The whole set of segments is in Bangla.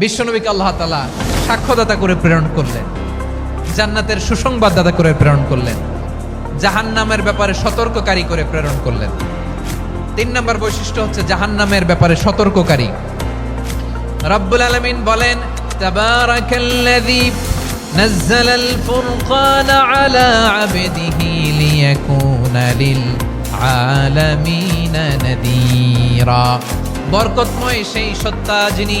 বিশ্বনবীকে আল্লাহ তালা সাক্ষ্যদাতা করে প্রেরণ করলেন জান্নাতের সুসংবাদদাতা করে প্রেরণ করলেন জাহান্নামের ব্যাপারে সতর্ককারী করে প্রেরণ করলেন তিন নম্বর বৈশিষ্ট্য হচ্ছে জাহান্নামের ব্যাপারে সতর্ককারী রব্বুল আলমিন বলেন তাবারাকাল্লাযী نزل الفرقان على عبده ليكون للعالمين نذيرا বরকতময় সেই সত্তা যিনি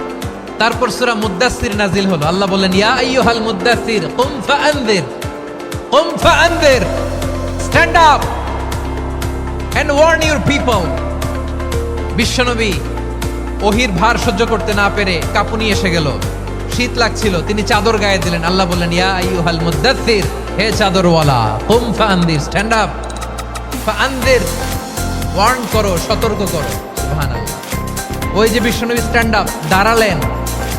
তারপর সুরা মুদ্দাসির নাজিল হলো। আল্লাহ বললেন, ইয়া আইয়ুহাল মুদ্দাসির কুম ফাআনদির কুম ফাআনদির, stand up and warn your people. বিশ্বনবী ওহির ভার সহ্য করতে না পেরে কাপুনি এসে গেল। শীত লাগছিল, তিনি চাদর গায়ে দিলেন। আল্লাহ বললেন, ইয়া আইয়ুহাল মুদ্দাসির হে চাদরওয়ালা, কুম ফাআনদির, স্ট্যান্ড আপ, ফাআনদির, ওয়ার্ন করো, সতর্ক করো। সুবহানাল্লাহ। ওই যে বিশ্বনবী স্ট্যান্ড আপ, দাঁড়ালেন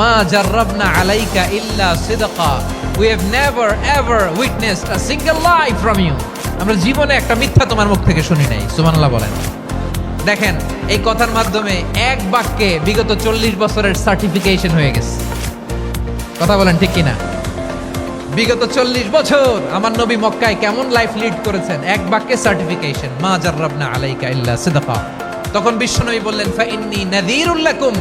মা জাররাবনা আলাইকা ইল্লা সিদকা। We have never ever witnessed a single life from you আমরা জীবনে একটা মিথ্যা তোমার মুখ থেকে শুনি নাই, সুবহানাল্লাহ বলেন। দেখেন, এই কথার মাধ্যমে এক বাক্যে বিগত চল্লিশ বছরের সার্টিফিকেশন হয়ে গেছে। কথা বলেন ঠিক কিনা? বিগত চল্লিশ বছর আমার নবী মক্কায় কেমন লাইফ লিড করেছেন? এক বাক্যে সার্টিফিকেশন মা জাররাবনা আলাইকা ইল্লা সিদকা। তখন বিশ্বনবী বললেন, ফা ইন্নী নাযীরুল লাকুম।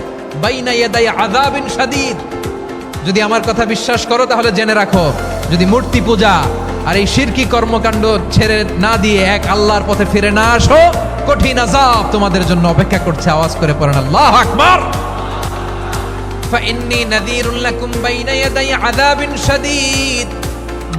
যদি আমার কথা বিশ্বাস করো, তাহলে জেনে রাখো, যদি মূর্তি পূজা আর এই শিরকি কর্মকাণ্ড ছেড়ে না দিয়ে এক আল্লাহর পথে ফিরে না আসো, কঠিন আযাব তোমাদের জন্য অপেক্ষা করছে। আওয়াজ করে পড়েন, আল্লাহু আকবার! ফাইন্নি নাযীরুল লাকুম বাইনা ইয়াদাই আযাবিন শাদীদ।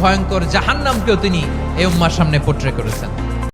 ভয়ঙ্কর জাহান্নামকেও তিনি এই উম্মার সামনে পোট্রে করেছেন।